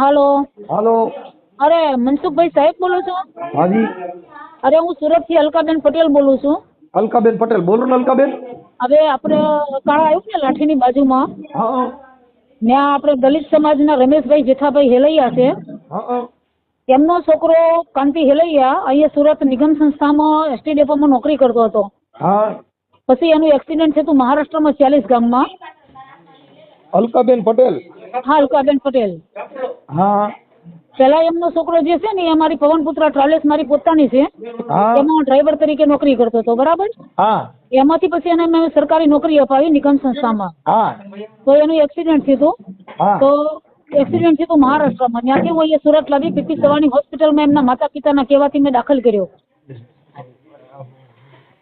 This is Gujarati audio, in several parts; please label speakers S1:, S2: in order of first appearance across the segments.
S1: હાલો.
S2: હાલો.
S1: અરે મનસુખભાઈ સાહેબ બોલો છો?
S2: હાજી.
S1: અરે હું સુરતથી અલકાબેન પટેલ બોલું છું.
S2: અલકાબેન પટેલ. બોલો ને અલકાબેન.
S1: હવે આપણે કાળા આવ્યું ને લાઠીની બાજુમાં?
S2: હા
S1: ત્યાં આપણે દલિત સમાજના રમેશભાઈ જેઠાભાઈ હેલૈયા છે.
S2: હા
S1: એમનો છોકરો કાંતિ હેલૈયા અહીંયા સુરત નિગમ સંસ્થામાં એસટી ડેપોમાં નોકરી કરતો હતો.
S2: હા.
S1: પછી એનું એક્સિડન્ટ થયું મહારાષ્ટ્રમાં ચાલીસ ગામમાં.
S2: અલકાબેન પટેલ.
S1: હા અલકાબેન પટેલ.
S2: હા.
S1: પેલા એમનો છોકરો જે છે ને એ મારી પવનપુત્ર ટ્રાવેલ્સ મારી પોતાની છે. એમાં ડ્રાઈવર તરીકે નોકરી કરતો હતો બરાબર?
S2: હા.
S1: એમાંથી પછી એને મેં સરકારી નોકરી અપાવી નિગમ સંસ્થામાં.
S2: હા.
S1: તો એનું એક્સિડન્ટ થયું તો એક્સિડન્ટ થયું મહારાષ્ટ્રમાં. ત્યાંથી હું અહીંયા સુરત લાવી પીપી સવાણી હોસ્પિટલમાં એમના માતા પિતાના કહેવાથી મેં દાખલ કર્યો.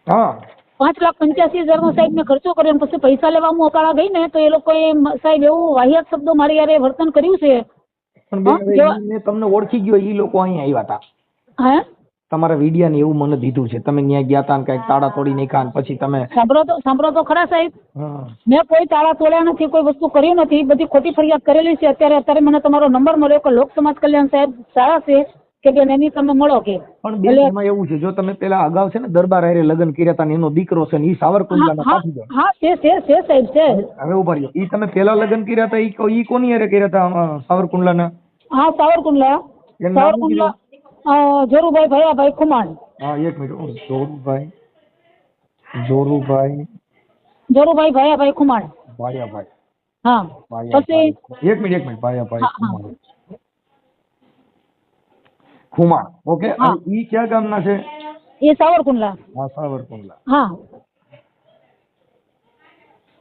S2: હા.
S1: પાંચ લાખ પંચ્યાસી હજારનો સાહેબ મેં ખર્ચો કર્યો પછી પૈસા લેવા હું અકાળા ગઈ ને તો એ લોકોએ સાહેબ એવું વાહિયાત શબ્દો મારી યારે વર્તન કર્યું છે.
S2: પણ તમને ઓળખી ગયો એ લોકો અહીંયા આવ્યા હતા
S1: હે?
S2: તમારા વિડિયા ને એવું મને દીધું છે. તમે ત્યાં ગયા હતા કંઈક તાળા તોડી નાખ્યા ને પછી તમે
S1: સાંભળો તો સાંભળો તો ખરા સાહેબ. મેં કોઈ તાળા તોડ્યા નથી કોઈ વસ્તુ કરી નથી. બધી ખોટી ફરિયાદ કરેલી છે. અત્યારે અત્યારે મને તમારો નંબર મળ્યો કે લોક સમાજ કલ્યાણ સાહેબ સારા છે. કે બેન એની તમે મળો કે.
S2: પણ બેન એમાં એવું છે. જો તમે પેલા અગાઉ છે ને દરબાર હારે લગ્ન કર્યા હતા ને એનો દીકરો છે ને ઈ સાવરકુંડલાના
S1: પાછી
S2: પાટીદાર.
S1: હા છે છે છે સાહેબ છે.
S2: હવે ઊભા રહ્યો. ઈ તમે પેલા લગ્ન કર્યા હતા ઈ કોની હારે કર્યા હતા સાવરકુંડલા સાવરકુંડલાના?
S1: હા સાવરકુંડલા. સાવરકુંડલા જોરુભાઈ ભૈયાભાઈ ખુમાણ.
S2: હા એક મિનિટ જોરુભાઈ જોરુભાઈ.
S1: જોરુભાઈ ભૈયાભાઈ ખુમાણ.
S2: ભાયાભાઈ.
S1: હા પછી
S2: એક મિનિટ એક મિનિટ ભાયાભાઈ. ખુમાણ. ખુમાણ ઓકે. અને ઈ ક્યાં ગામના છે?
S1: એ સાવરકુંડલા.
S2: હા સાવરકુંડલા.
S1: હા.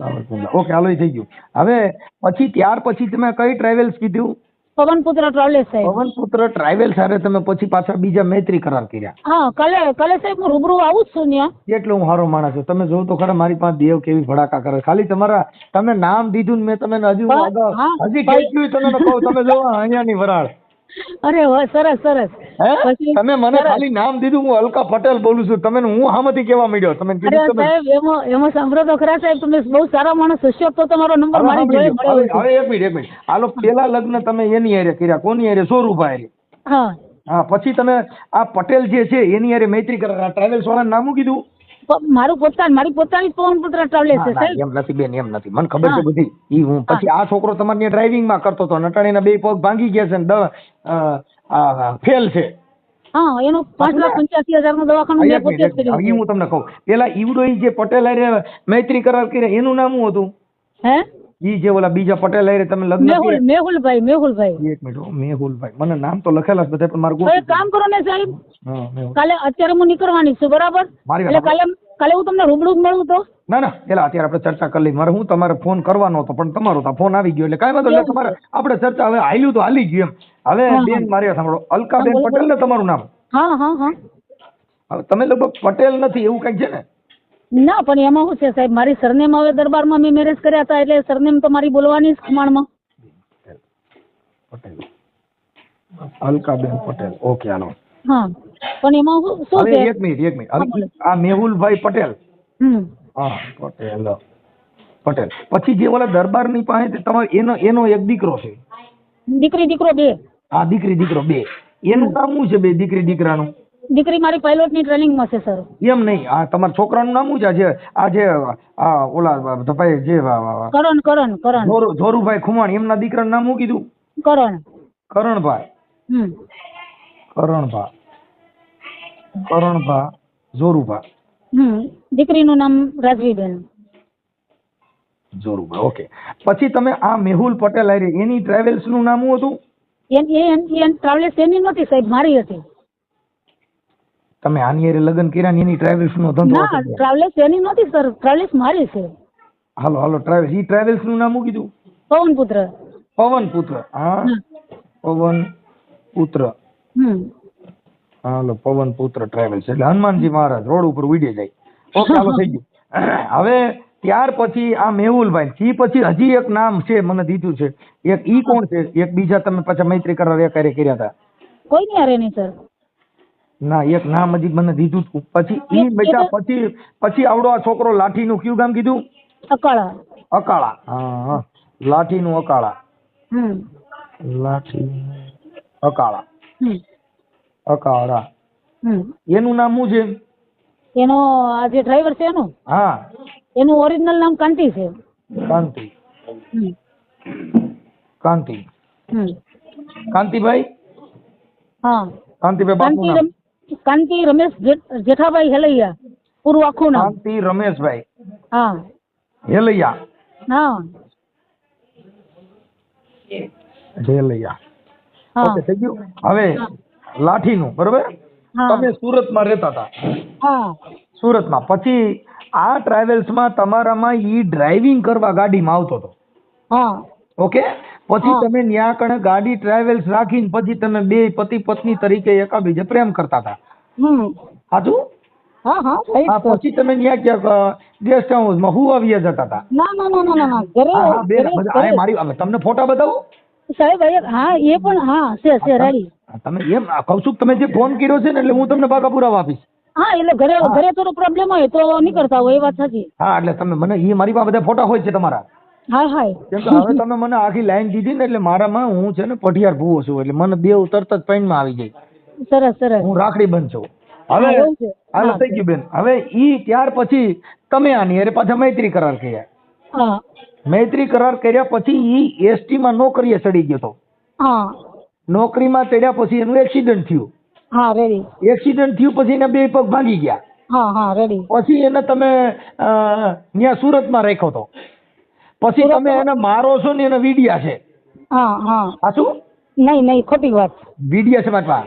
S2: સાવરકુંડલા. ઓકે હાલો થઈ ગયું. હવે પછી ત્યાર પછી તમે કઈ ટ્રાવેલ્સ કીધું?
S1: પવનપુત્ર ટ્રાવેલ્સ સાહેબ.
S2: પવનપુત્ર ટ્રાવેલ્સ સાથે તમે પછી પાછા બીજા મૈત્રી કરાર કર્યા.
S1: હા કાલે કાલે સાહેબ હું રૂબરૂ આવું જ છું ત્યાં.
S2: કેટલો હું સારો માણસ છું. તમે જોવો તો ખરા મારી પાસે દેવ કેવી ભડાકા કરે ખાલી તમારા તમે નામ દીધું ને મેં તમને હજુ હજી. કેટલું તમે કહો. તમે જો અહીંયાની વરાળ.
S1: અરે સરસ સરસ.
S2: તમે મને ખાલી નામ દીધું હું અલકા પટેલ બોલું છું. તમે હું હામાંથી કેવા માંડ્યો? તમે કીધું તમે
S1: સાહેબ એમાં એમાં સાંભળો તો ખરા સાહેબ તમે બહુ સારા માણસ હશો તો તમારો નંબર મારી જોડે. મળ્યો
S2: હવે એક મિનિટ એક મિનિટ. હાલો પેલા લગ્ન તમે એની હારે કર્યા કોની હારે? સોરુભા હારે.
S1: હા.
S2: હા પછી તમે આ પટેલ જે છે એની હારે મૈત્રી કરાર આ ટ્રાવેલ્સ વાળા નામ કીધું?
S1: મારું પોતાનું મારી પોતાની પવનપુત્ર ટ્રાવેલ્સ છે સાહેબ.
S2: એમ નથી બેન એમ નથી. મને ખબર છે બધી. ઈ હું પછી આ છોકરો તમારી ડ્રાઇવિંગમાં કરતો હતો. નટાણીના બે પગ ભાંગી ગયા છે ને ફેલ છે.
S1: હા એનું પાંચ લાખ પંચ્યાસી હજારનું દવાખાનું મેં પોતે જ કર્યું
S2: હું તમને કહું. પેલા ઈવડો જે પટેલ મૈત્રી કરાર કર્યા એનું નામ શું હતું?
S1: હે?
S2: ઈ જે ઓલા બીજા પટેલ હારે તમે લગ્ન
S1: મેહુલ મેહુલભાઈ મેહુલભાઈ.
S2: એક મિનિટ મેહુલભાઈ. મને નામ તો લખેલા છે બધા પણ મારું ગોતું
S1: એક કામ કરો ને સાહેબ. કાલે અત્યારે હું નીકળવાની છું બરાબર? એટલે કાલે કાલે હું તમને રૂબરૂ મળું તો?
S2: ના ના પેલા અત્યારે આપણે ચર્ચા કરી લઈ મારે હું તમારે ફોન કરવાનો હતો પણ તમારો તો ફોન આવી ગયો એટલે કાંઈ વાંધો
S1: એવું
S2: તમારે આપણે ચર્ચા હવે હાલ્યું તો હાલી ગયું એમ. હવે બેન મારે સાંભળો. અલકાબેન પટેલ ને તમારું નામ?
S1: હા હા હા.
S2: હવે તમે લગભગ પટેલ નથી એવું કંઈક છે ને?
S1: ના પણ એમાં શું છે સાહેબ મારી સરનેમ હવે દરબારમાં મેં મેરેજ કર્યા હતા એટલે સરનેમ તો મારી બોલવાની જ ખમાણમાં.
S2: પટેલ. અલકાબેન પટેલ. ઓકે આનો.
S1: હા પણ એમાં શું છે?
S2: એક મિનિટ એક મિનિટ. આ મેહુલભાઈ પટેલ.
S1: હમ.
S2: હા પટેલ. પટેલ. પછી જે ઓલા દરબારની પાસે તે તમારે એનો એનો એક દીકરો છે.
S1: દીકરી દીકરો બે.
S2: હા દીકરી દીકરો બે. એનું નામ શું છે બે દીકરી દીકરાનું?
S1: દીકરી મારી પાયલોટની ટ્રેનિંગમાં છે સર
S2: એમ નહીં. આ તમારા છોકરાનું નામ શું છે? આ જે આ ઓલા ભાઈ જે
S1: કરણ કરણ કરણ.
S2: ધોરુભાઈ ખુમાણ એમના દીકરાનું નામ શું કીધું?
S1: કરણ.
S2: કરણભાઈ.
S1: હમ.
S2: કરણભા કરણભા જોરુભા
S1: હમ. દીકરીનું નામ રાજવીબેન.
S2: જોરુભા ઓકે. પછી તમે આ મેહુલ પટેલ આવી એની ટ્રાવેલ્સનું નામ શું હતું?
S1: એન એન- એન ટ્રાવેલ્સ એની નહોતી સાહેબ. મારી હતી.
S2: તમે આની હારે લગ્ન કર્યા ને એની ટ્રાવેલ્સ નો ધંધો
S1: ના
S2: હતો
S1: ટ્રાવેલ્સ એની નથી સર ટ્રાવેલ્સ મારી છે.
S2: હાલો હાલો ટ્રાવેલ્સ ઈ ટ્રાવેલ્સનું નામ શું કીધું?
S1: પવન પુત્ર
S2: પવન પુત્ર હા? પવન પુત્ર
S1: હમ.
S2: હાલો પવન પુત્ર ટ્રાવેલ્સ એટલે હનુમાનજી મહારાજ રોડ ઉપર ઉડી જાય. ઓકે હાલો થઈ ગયું. હવે ત્યાર પછી આ મેહુલભાઈ થી પછી હજી એક નામ છે મને દીધું છે. એક ઈ કોણ છે? એક બીજા તમે પાછા મૈત્રી કરાર એક હારે કર્યા હતા.
S1: કોઈ નહીં હારે નહીં સર
S2: ના એક નામ હજી મને દીધું તું. પછી ઈ બેટા પછી પછી આવડો આ છોકરો લાઠીનું કયું ગામ કીધું?
S1: અકાળા.
S2: અકાળા. હા લાઠી નું અકાળા. લાઠી અકાળા. અકાળા. એનું નામ શું છે?
S1: એનો આ જે ડ્રાઈવર છે એનું?
S2: હા.
S1: એનું ઓરિજિનલ નામ કાંતિ છે.
S2: કાંતિ. કાંતિ. કાંતિભાઈ?
S1: હા.
S2: કાંતિભાઈ બાપુ નામ.
S1: કાંતિ રમેશ જેઠ- જેઠાભાઈ હેલૈયા પૂરું આખું નામ.
S2: કાંતિ રમેશભાઈ.
S1: હા.
S2: હેલૈયા.
S1: હા.
S2: હેલૈયા. ઓકે થઈ ગયું હવે લાઠીનું બરોબર? તમે સુરતમાં રહેતા હતા.
S1: હા.
S2: સુરતમાં. પછી આ ટ્રાવેલ્સમાં તમારામાં ઈ ડ્રાઇવિંગ કરવા ગાડીમાં આવતો હતો.
S1: હા.
S2: ઓકે પછી તમે કણે ગાડી ટ્રાવેલ્સ રાખીને પછી તમે બે પતિ પત્ની તરીકે એકાબીજે પ્રેમ કરતા હતા. સાચું?
S1: હા હા
S2: હા. પછી તમે ન્યા ક્યાંક ગેસ્ટ હાઉસમાં હુવા વ્યા જતા હતા.
S1: ના ના ના ના ના ઘરે
S2: હા હા. મારી તમને ફોટા બતાવું?
S1: સાહેબ હા એ પણ હા છે છે રેડી.
S2: તમે એમ છું તમે જે ફોન કર્યો છે ને એટલે હું તમને પાકા પુરાવા આપીશ.
S1: હા એટલે ઘરે ઘરે થોડો પ્રોબ્લેમ હોય તો નહીં કરતા હોય એ વાત સાચી.
S2: હા એટલે તમે મને એ મારી પાસે બધા ફોટા હોય છે તમારા.
S1: હા હા
S2: કેમ કે હવે તમે મને આખી લાઈન દીધી ને એટલે મારામાં હું છે ને પઢિયાર ભૂવો છું એટલે મને દેવ તરત જ પાણીમાં આવી જાય
S1: સરસ સરસ.
S2: હું રાખડી બંધ છું. હવે હાલો થઈ ગયું બેન. હવે ઈ ત્યાર પછી તમે આની અરે પાછા મૈત્રી કરાર કર્યા. મૈત્રી કરાર કર્યા પછી ઈ એસટી માં નોકરીએ ચડી ગયો તો નોકરીમાં ચડ્યા પછી એનું એક્સિડન્ટ થયું.
S1: હા રેડી
S2: એક્સિડન્ટ થયું પછી એના બે પગ ભાંગી ગયા.
S1: હા હા રેડી
S2: પછી એને તમે ત્યાં સુરતમાં રાખ્યો તો પછી તમે એને મારો છો ને એને વીડિયા છે.
S1: હા હા.
S2: આ શું?
S1: નહીં નહીં ખોટી વાત.
S2: વીડિયા છે મારા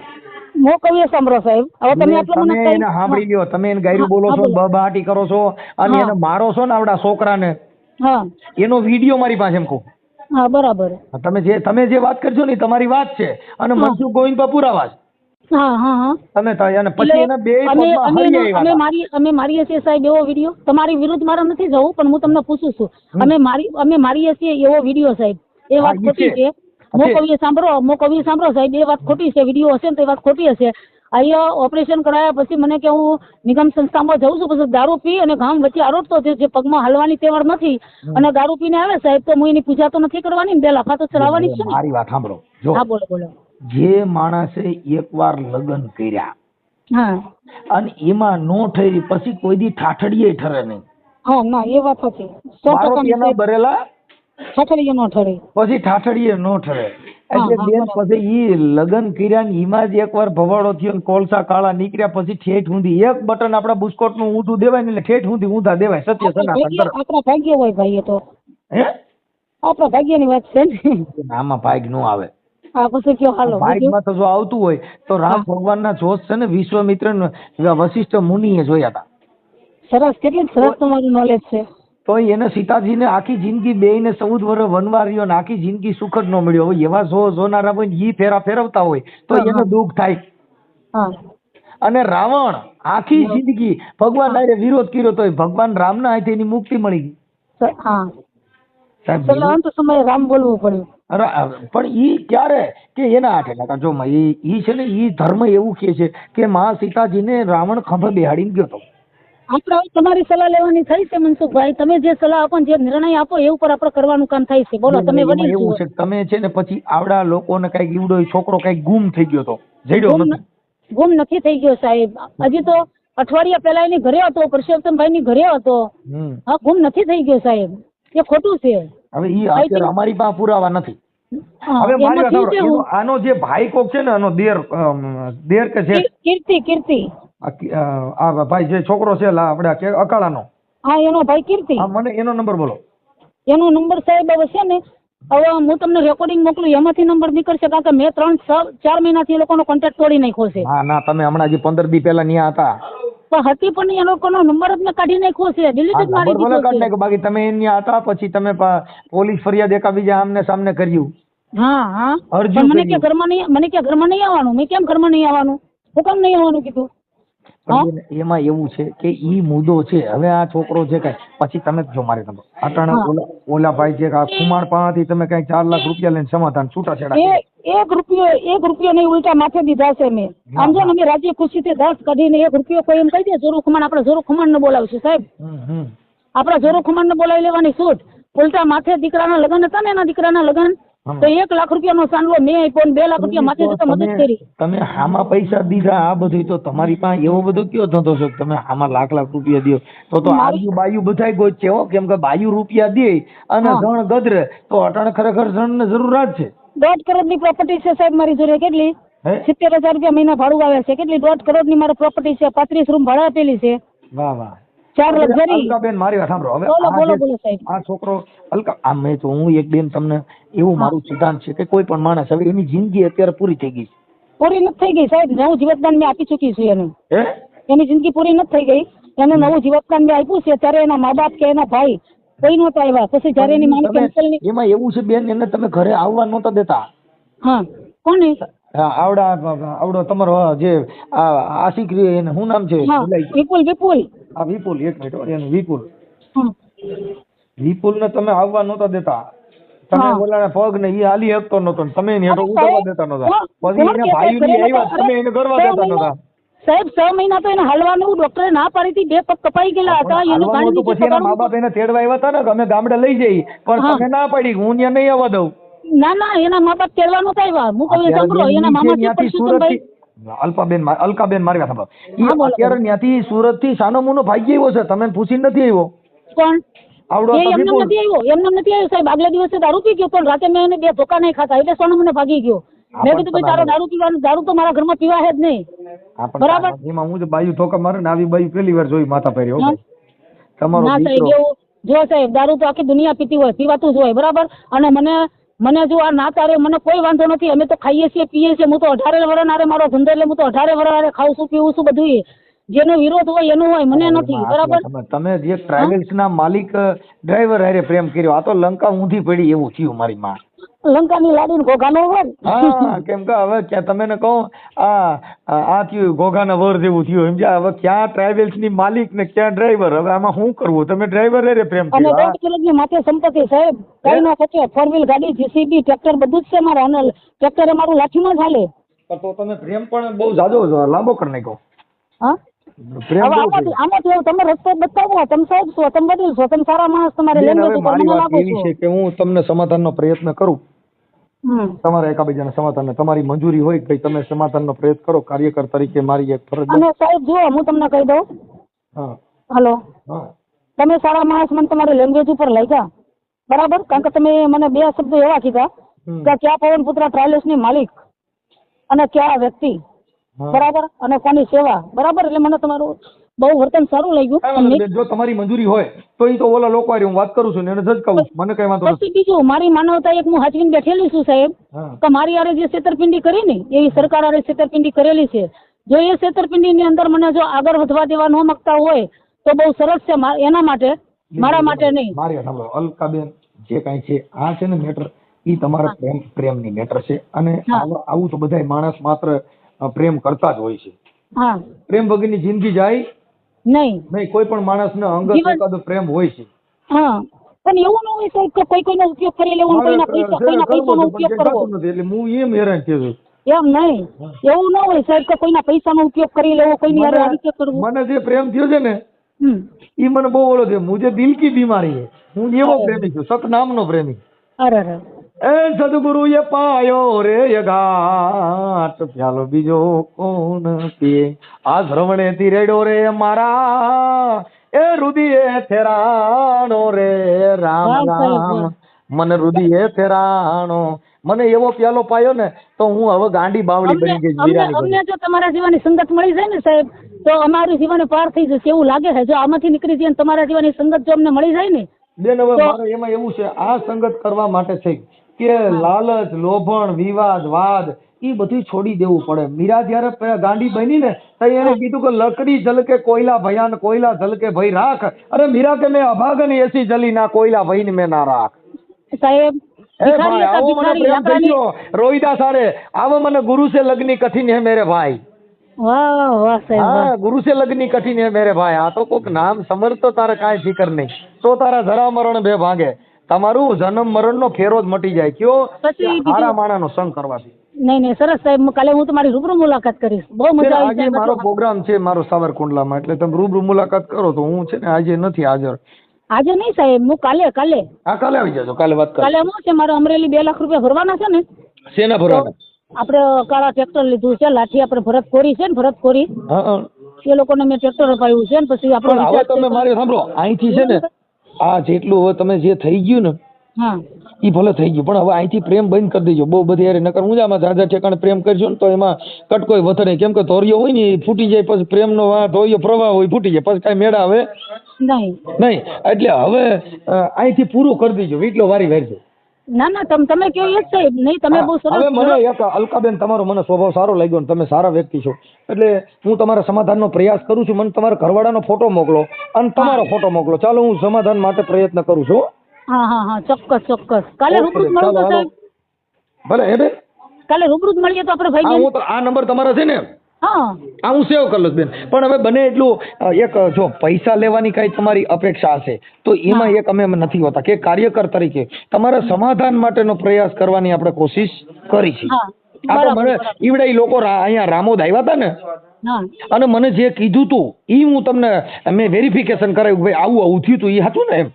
S1: મોકલીએ સાંભળો સાહેબ હવે તમે આટલું મને
S2: તમે એને સાંભળી લ્યો. તમે એને ગાયરું બોલો છો. બબાટી કરો છો અને એને મારો છો ને આવડા છોકરાને.
S1: હા.
S2: એનો વીડિયો મારી પાસે એમ કહું.
S1: હા બરાબર.
S2: તમે જે તમે જે વાત કરશો ને તમારી વાત છે. અને. મનસુખ ગોવિંદ પુરાવા છે તમે અને પછી એના બે
S1: અમે. મારી અમે મારીએ છીએ સાહેબ એવો વીડિયો. તમારી વિરુદ્ધ મારે નથી જવું પણ હું તમને પૂછું છું. અમે મારી અમે મારીએ છીએ એવો વીડિયો સાહેબ. એ વાત ખોટી
S2: છે.
S1: મો કવિએ સાંભળો મો કવિએ સાંભળો સાહેબ. એ વાત ખોટી છે. વીડિયો હશે ને તો એ વાત ખોટી હશે. અહીંયા ઓપરેશન કરાયા પછી મને કે હું નિગમ સંસ્થામાં જઉં છું પછી દારૂ પી અને ગામ વચ્ચે આરોટતો છે જે પગમાં હલવાની તેવડ નથી. અને દારૂ પીને આવે સાહેબ તો હું એની પૂજા તો નથી કરવાની ને બે લાફા તો ચડાવવાની છે
S2: મારી વાત સાંભળો.
S1: હા બોલો બોલો.
S2: જે માણસે એકવાર લગ્ન કર્યા
S1: હા.
S2: અને એમાં નો ઠરી પછી કોઈ દી ઠાઠડીએ ઠરે નહીં.
S1: હા ના એ વાત હતી સો
S2: ભરેલા
S1: ઠાઠડીએ નો ઠરે.
S2: પછી ઠાઠડીએ નો ઠરે. એટલે બેન પછી ઈ લગ્ન કર્યા ને એમાં જ એકવાર ભવાડો થયો ને કોલસા કાળા નીકળ્યા પછી ઠેઠ ઊંધી. એક બટન આપડા બુસ્કોટનું ઊંધું દેવાય ને એટલે ઠેઠ ઊંધી ઊંધા દેવાય સત્ય સના
S1: આપણા ભાગ્ય હોય ભાઈ એ તો.
S2: હે?
S1: આપણા ભાગ્યની વાત છે ને
S2: આમાં ભાગ નો આવે.
S1: હા પછી કયો હાલો બીજું?
S2: તો જો આવતું હોય તો રામ. ભગવાનના જોશ છે ને વિશ્વામિત્ર ને વશિષ્ઠ મુનિએ જોયા હતા.
S1: સરસ કેટલી સરસ તમારું નોલેજ છે.
S2: તો એને સીતાજીને આખી જિંદગી બેયને ચૌદ વર્ષ રહ્યો ને આખી જિંદગી સુખ જ ન મળ્યો હોય. એવા જો જોનારા હોય ઈ ફેરા ફેરવતા હોય તો એને દુઃખ થાય. અને રાવણ આખી જિંદગી ભગવાન આરે વિરોધ કર્યો તો ભગવાન રામના હાથે એની મુક્તિ મળી ગઈ. સાહેબ
S1: અંત સમયે રામ બોલવું પડ્યું.
S2: અરે, પણ ઈ ક્યારે? કે એના આઠે કાકા જો એ ઈ ઈ છે ને ઈ ધર્મ એવું કહે છે કે મા સીતાજીને રાવણ ખંભે બેહાડીને ગયો તો
S1: આપણે હવે તમારી સલાહ લેવાની થઈ છે મનસુખભાઈ. તમે જે સલાહ આપો જે નિર્ણય આપો એ ઉપર આપણે કરવાનું કામ થાય છે. બોલો તમે વડીલ
S2: એવું
S1: છે.
S2: તમે છે ને પછી આવડા લોકોને કંઈક ઈવડો છોકરો કંઈક ગુમ થઈ ગયો તો જઈડો
S1: ગુમ
S2: નથી.
S1: થઈ ગયો સાહેબ. હજી તો અઠવાડિયા પહેલા એની ઘરે હતો પરસોત્તમભાઈ ની ઘરે હતો. હા ગુમ નથી થઈ ગયો સાહેબ. એ ખોટું છે.
S2: હવે
S1: એ
S2: અત્યારે અમારી પાસે પુરાવા નથી. હવે મારી વાત સાંભળો? આનો જે ભાઈ કોક છે ને આનો દેર દેર કે છે?
S1: કીર્તિ કીર્તિ
S2: આ ભાઈ જે છોકરો છે લા આપણે અકાળાનો.
S1: હા એનો ભાઈ કીર્તિ.
S2: હા મને એનો નંબર બોલો.
S1: એનો નંબર સાહેબ હવે છે ને હવે હું તમને રેકોર્ડિંગ મોકલું એમાંથી નંબર નીકળશે કારણ કે મેં ત્રણ ચાર મહિનાથી એ લોકોનો કોન્ટેક્ટ તોડી નાખ્યો છે.
S2: હા ના તમે હમણાં જે પંદર દી પહેલા ન્યા હતા.
S1: પણ હતી પણ એ લોકોનો નંબર જ મેં કાઢી નાખ્યો છે. ડિલીટ જ મારી દીધો
S2: કાઢી
S1: છે.
S2: નાખ્યો. બાકી તમે એની હતા પછી તમે પોલીસ ફરિયાદ એકાબીજા આમને સામને કર્યું.
S1: હા હા. મને. કે ઘરમાં નહીં મને કે ઘરમાં નહીં આવવાનું. મેં કેમ ઘરમાં નહીં આવવાનું? હું કેમ નહીં આવવાનું કીધું?
S2: એમાં એવું છે કે ઈ મુદ્દો છે. હવે આ છોકરો છે કઈ પછી તમે જ જો મારે તમે અટાણા ઓલા ભાઈ જે કુમાર પાસેથી તમે કઈ ચાર લાખ રૂપિયા લઈને સમાધાન
S1: છૂટા
S2: છેડા
S1: એક રૂપિયો એક રૂપિયો નહીં ઉલટા માથે દીધા છે મેં. સમજો ને અમે રાજી ખુશીથી દસ કાઢીને એક રૂપિયો કોઈ એમ કહી દે જોરુ ખુમાણ આપણે જોરુ ખુમાણ ને બોલાવશું સાહેબ.
S2: હમ, જોરુ
S1: આપણા ખુમાણ ને બોલાવી લેવાની છૂટ ઉલટા માથે દીકરાના લગ્ન હતા ને એના દીકરાના લગ્ન. તો એક લાખ રૂપિયાનો સાંડલો મેં આપ્યો ને બે લાખ રૂપિયા માથે જતા મદદ કરી.
S2: તમે હામાં પૈસા દીધા આ બધું તો તમારી પાસે એવો બધો કયો ધંધો છે તમે હામાં લાખ લાખ રૂપિયા દો? તો તો આજુ બાયુ બધાય ગોચ છે હો કેમ કે બાયુ રૂપિયા દે અને. જણ ગદરે. તો અટણ ખરેખર જણને જરૂરિયાત છે.
S1: દોઢ કરોડની પ્રોપર્ટી છે સાહેબ મારી જોડે કેટલી? સિત્તેર હજાર રૂપિયા મહિના ભાડું આવે છે કેટલી? દોઢ કરોડની મારી પ્રોપર્ટી છે પાંત્રીસ રૂમ ભાડા આપેલી છે.
S2: વાહ વાહ.
S1: ચાર લક્ઝરી
S2: અલકાબેન મારી વાત સાંભળો. હવે
S1: બોલો બોલો બોલો સાહેબ.
S2: આ છોકરો અલકા આ મેં તો હું એક બેન તમને એવું મારું સિદ્ધાંત છે કે કોઈ પણ માણસ હવે એની જિંદગી અત્યારે પૂરી થઈ ગઈ
S1: પૂરી નથી થઈ ગઈ સાહેબ. નવું જીવતદાન મેં આપી ચૂકી છું એને. એની જિંદગી પૂરી નથી થઈ ગઈ. એને નવું જીવતદાન મેં આપ્યું છે. ત્યારે એના મા બાપ કે એના ભાઈ કોઈ નહોતા આવ્યા. પછી જ્યારે એની માની કેન્સલ
S2: એમાં એવું છે બેન એને તમે ઘરે આવવા નહોતા દેતા?
S1: હા. કોને?
S2: આવડા આવડો તમારો જે આશિક એને શું નામ છે?
S1: વિપુલ વિપુલ.
S2: આ વિપુલ એક મિનિટ એનું વિપુલ. વિપુલ ને તમે આવવા નહોતા દેતા. તમે. બોલાને પગ ને એ હાલી શકતો નતો તમે એને હેઠો ઉતરવા દેતા
S1: નતા
S2: પછી એને ભાઈ
S1: ની
S2: આવ્યા તમે એને
S1: કરવા
S2: દેતા
S1: મહિના- સાહેબ છ મહિના તો એને હાલવાનું ડોક્ટરે ના પાડી હતી બે પગ કપાઈ ગયેલા હતા એનું પાણી
S2: પછી એના મા બાપ એને તેડવા આવ્યા હતા ને કે અમે ગામડે લઈ જઈ પણ તમે ના પાડી હું ત્યાં નહીં આવવા દઉં.
S1: ના ના એના મા બાપ તેડવા નતા આવ્યા. હું કહું સાંભળો એના મામા
S2: છે
S1: પરસોત્તમભાઈ
S2: અલ્પાબેન અલકાબેન મારી વાત સાંભળો. અત્યારે ત્યાંથી સુરતથી સાનો મુનો ભાગી આવ્યો છે. તમે પૂછી નથી આવ્યો?
S1: કોણ?
S2: આવડો
S1: એમને નથી આવ્યો? એમને નથી આવ્યો સાહેબ. આગલા દિવસે દારૂ પી ગયો પણ રાતે મેં એને બે ધોકા નહીં ખાતા એટલે સોનો મને ભાગી ગયો. મેં કીધું ભાઈ તારો દારૂ પીવાનું દારૂ તો મારા ઘરમાં પીવા હે જ નહીં. બરાબર.
S2: એમાં હું જ બાયું ધોકા મારે ને આવી બાયું પહેલી વાર જોઈ માથા પહેર્યો. તમારો
S1: ના સાહેબ એવું જો સાહેબ દારૂ તો આખી દુનિયા પીતી હોય પીવાતું જ હોય બરાબર? અને મને મને જો આ ના તારે મને કોઈ વાંધો નથી. અમે તો ખાઈએ છીએ પીએ છીએ. હું તો અઢારે વર્ષ મારો ધંધો એટલે હું તો અઢારે વર્ષ ખાઉં છું પીવું છું બધું જેનો વિરોધ હોય એનું હોય મને નથી. બરાબર?
S2: તમે- જે ટ્રાવેલ્સ ના માલિક ડ્રાઈવર હારે પ્રેમ કર્યો આ તો લંકા ઊંધી પડી એવું થયું મારી માં.
S1: લંકાની લાડીને ઘોઘાનો વર.
S2: હા કેમ કે હવે તમે ને કહો આ આ થયું ઘોઘાના વર જેવું થયું. એમ હવે ક્યાં ટ્રાવેલ્સની માલિક ને ક્યાં ડ્રાઈવર? હવે આમાં શું કરવું? તમે ડ્રાઈવર રે પ્રેમ
S1: અને દોઢ કરોડની માથે સંપત્તિ સાહેબ. કઈ ના શકે ફોર વ્હીલ ગાડી જીસીબી ટ્રેક્ટર બધું જ છે મારા અને ટ્રેક્ટર અમારું મારું લાઠીમાં
S2: ચાલે તો તમે પ્રેમ પણ બહુ જાજો લાંબો કરી નાખ્યો.
S1: હા? આમાંથી તમે રસ્તો બતાવો તમે સાહેબ છો તમે છો તમે સારા માણસ તમારે લેંગ્વેજ ઉપર મને લાગો છો
S2: કે હું તમને સમાધાનનો પ્રયત્ન કરું. તમારા એકાબીજાના સમાધાન તમારી મંજૂરી હોય કે તમે સમાધાનનો પ્રયત્ન કરો કાર્યકર તરીકે મારી એક ફરજ
S1: અને સાહેબ જુઓ હું તમને કહી દઉં.
S2: હા.
S1: હલો. તમે સારા માણસ મને તમારી લેંગ્વેજ ઉપર લાગ્યા. બરાબર? કારણ કે તમે મને બે શબ્દો એવા કીધા કે ક્યાં પવનપુત્ર ટ્રાવેલ્સની માલિક અને ક્યાં વ્યક્તિ. બરાબર? અને કોની સેવા. બરાબર? એટલે મને તમારું બહુ વર્તન સારું લાગ્યું.
S2: જો તમારી મંજૂરી હોય તો એ તો ઓલા લોકો હું વાત કરું છું ને એને જ કહું મને કઈ વાંધો નથી
S1: બીજું મારી માનવતા એક હું હાચવીને બેઠેલી છું સાહેબ કે મારી આરે જે છેતરપિંડી કરી ને એવી સરકાર આરે છેતરપિંડી કરેલી છે. જો એ છેતરપિંડીની અંદર મને જો આગળ વધવા દેવા ન માંગતા હોય તો બહુ સરસ છે એના માટે મારા માટે નહીં.
S2: મારી સાંભળો. અલકાબેન જે કાંઈ છે આ છે ને મેટર એ તમારા પ્રેમ પ્રેમની મેટર છે. અને આવું તો બધાય માણસ માત્ર પ્રેમ કરતા જ હોય છે.
S1: હા.
S2: પ્રેમ વગરની જિંદગી જાય
S1: નહીં.
S2: નહીં કોઈ પણ માણસને અંગત એકાદો પ્રેમ હોય છે.
S1: હા પણ એવું ન હોય સાહેબ કે કોઈ કોઈનો ઉપયોગ કરી લેવો કોઈના પૈસા કોઈના પૈસાનો ઉપયોગ કરવો.
S2: નથી એટલે હું એમ હેરાન થયો છું.
S1: એમ નહીં. એવું ન હોય સાહેબ કે કોઈના પૈસાનો ઉપયોગ કરી લેવો કોઈની હારે આ રીતે કરવું.
S2: મને જે પ્રેમ થયો છે ને એ મને બહુ ઓળો થયો મુજે દિલ કી બીમારી હે હું એવો પ્રેમી છું સત નામનો પ્રેમી.
S1: અરે અરે
S2: એ સદગુરુએ પાયો રે ઘાટ. પ્યાલો બીજો કોણ પીએ આ શ્રવણે થી રેડો રે મારા. એ રુદિએ થેરાણો રે રામ રામ. મને રુદિએ થેરાણો મને એવો પ્યાલો પાયો ને તો હું હવે ગાંડી બાવળી બની ગઈ જીરાની
S1: અમને જો તમારા જીવાની સંગત મળી જાય ને સાહેબ તો અમારી જીવન પાર થઈ જશે એવું લાગે છે. જો આમાંથી નીકળી જઈએ તમારા જીવાની સંગત જો અમને મળી જાય ને
S2: બેન હવે મારે એમાં એવું છે આ સંગત કરવા માટે છે કે લાલચ લોભણ વિવાદ વાદ એ બધું છોડી દેવું પડે. મીરા જયારે ગાંડી બની ને તો એને કીધું કે લકડી જલકે કોયલા ભયાન કોયલા જલકે ભઈ રાખ. અરે મીરા કે મેં અભાગન એસી જલી ના કોયલા ભઈને મેં ના રાખ.
S1: સાહેબ
S2: ભાઈ રોહિદાસ સારે આવો મને ગુરુ સે લગની કઠિન હે મેરે ભાઈ. ગુરુ સે લગની કઠિન હે મેરે ભાઈ. આ તો કોક નામ સમર તો તારે કાંઈ ફિકર નહીં. તો તારા જરા મરણ બે ભાગે. તમારું જન્મ મરણ નો ફેરો જ મટી જાય. કયો
S1: પછી
S2: હારા માણાનો સંગ કરવાથી?
S1: નહીં નહીં સરસ સાહેબ કાલે હું તમારી રૂબરૂ મુલાકાત કરીશ. બહુ મજા આવી
S2: આજે મારો પ્રોગ્રામ છે મારો સાવરકુંડલામાં એટલે તમે રૂબરૂ મુલાકાત કરો તો હું છે ને આજે નથી હાજર.
S1: આજે નહીં સાહેબ હું કાલે કાલે.
S2: હા કાલે આવી જજો કાલે વાત
S1: કાલે શું છે મારે અમરેલી બે લાખ રૂપિયા ભરવાના છે ને?
S2: શેના ભરવાના?
S1: આપણે કાળા ટ્રેક્ટર લીધું છે લાઠી આપણે ભરત કોરી છે ને ભરત કોરી
S2: હા હા.
S1: એ લોકોને મેં ટ્રેક્ટર અપાયું છે ને પછી આપણે
S2: હવે તમે મારે સાંભળો અહીંથી છે ને આ જેટલું હવે તમે જે થઈ ગયું ને
S1: હા.
S2: એ ભલે થઈ ગયું પણ હવે અહીંથી પ્રેમ બંધ કરી દેજો. બહુ બધી યાર નકર ઊંઝામાં ઝાઝા ઠેકાણે પ્રેમ કરજો ને તો એમાં કટકોય વધે નહીં. કેમ કે ધોરિયો હોય ને એ ફૂટી જાય પછી પ્રેમનો આ ધોરિયો પ્રવાહ હોય ફૂટી જાય પછી કાંઈ મેળા આવે?
S1: નહીં.
S2: નહીં. એટલે હવે અહીંથી પૂરું કરી દેજો. એટલો વારી વારજો.
S1: ના ના તમે તમે કહો એ સાહેબ નહીં તમે બહુ
S2: હવે મને એક અલકાબેન તમારો મને સ્વભાવ સારો લાગ્યો ને તમે સારા વ્યક્તિ છો. એટલે હું તમારા સમાધાનનો પ્રયાસ કરું છું. મને તમારા ઘરવાળાનો ફોટો મોકલો અને તમારો ફોટો મોકલો. ચાલો હું સમાધાન માટે પ્રયત્ન કરું છું
S1: હા. હા હા ચોક્કસ ચોક્કસ. કાલે રૂબરૂ મળો તો સાહેબ.
S2: ભલે હે બે
S1: કાલે રૂબરૂ મળીએ તો આપણે ભાઈ
S2: હું તો આ નંબર તમારો છે ને.
S1: હા.
S2: આ હું સેવ કરી લઉં બેન. પણ હવે બને એટલું એક જો પૈસા લેવાની કાંઈ તમારી અપેક્ષા હશે તો એમાં એક અમે નથી હોતા કે કાર્યકર તરીકે તમારા સમાધાન માટેનો પ્રયાસ કરવાની આપણે કોશિશ કરી છે
S1: હા
S2: આ તો
S1: બરાબર
S2: મને. ઈવડે ઈ લોકો અહીંયા રામોદ આવ્યા હતા ને અને મને જે કીધું તું ઈ હું તમને મેં વેરિફિકેશન કરાવ્યું ભાઈ આવું આવું થયું તું એ હતું ને એમ.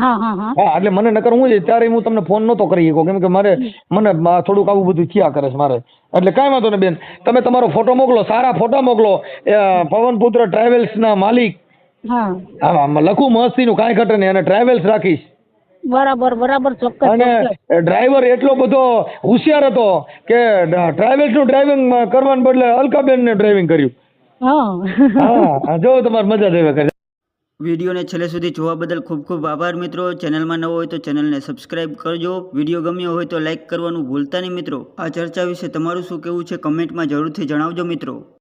S1: હા
S2: એટલે મને નકર હું ત્યારે હું તમને ફોન નતો કરી શકો કેમ કે મારે મને થોડુંક આવું બધું થયા કરે છે મારે. એટલે કાંઈ વાંધો ને બેન. તમે તમારો ફોટો મોકલો સારા ફોટા મોકલો. પવનપુત્ર ટ્રાવેલ્સના માલિક.
S1: હા.
S2: લખું મસ્તીનું કાંઈ ઘટે નહીં. અને ટ્રાવેલ્સ રાખીશ.
S1: બરાબર બરાબર ચોક્કસ
S2: અને ડ્રાઈવર એટલો બધો હોશિયાર હતો કે ટ્રાવેલ્સનું ડ્રાઇવિંગ કરવાને બદલે અલકાબેનને ડ્રાઇવિંગ કર્યું.
S1: હા.
S2: જો તમારે મજા જ આવે
S3: વિડીયોને છેલ્લે સુધી જોવા બદલ ખૂબ ખૂબ આભાર મિત્રો. ચેનલમાં નવો હોય તો ચેનલને સબસ્ક્રાઇબ કરજો. વીડિયો ગમ્યો હોય તો લાઇક કરવાનું ભૂલતા નહીં મિત્રો. આ ચર્ચા વિશે તમારું શું કહેવું છે કમેન્ટમાં જરૂરથી જણાવજો મિત્રો.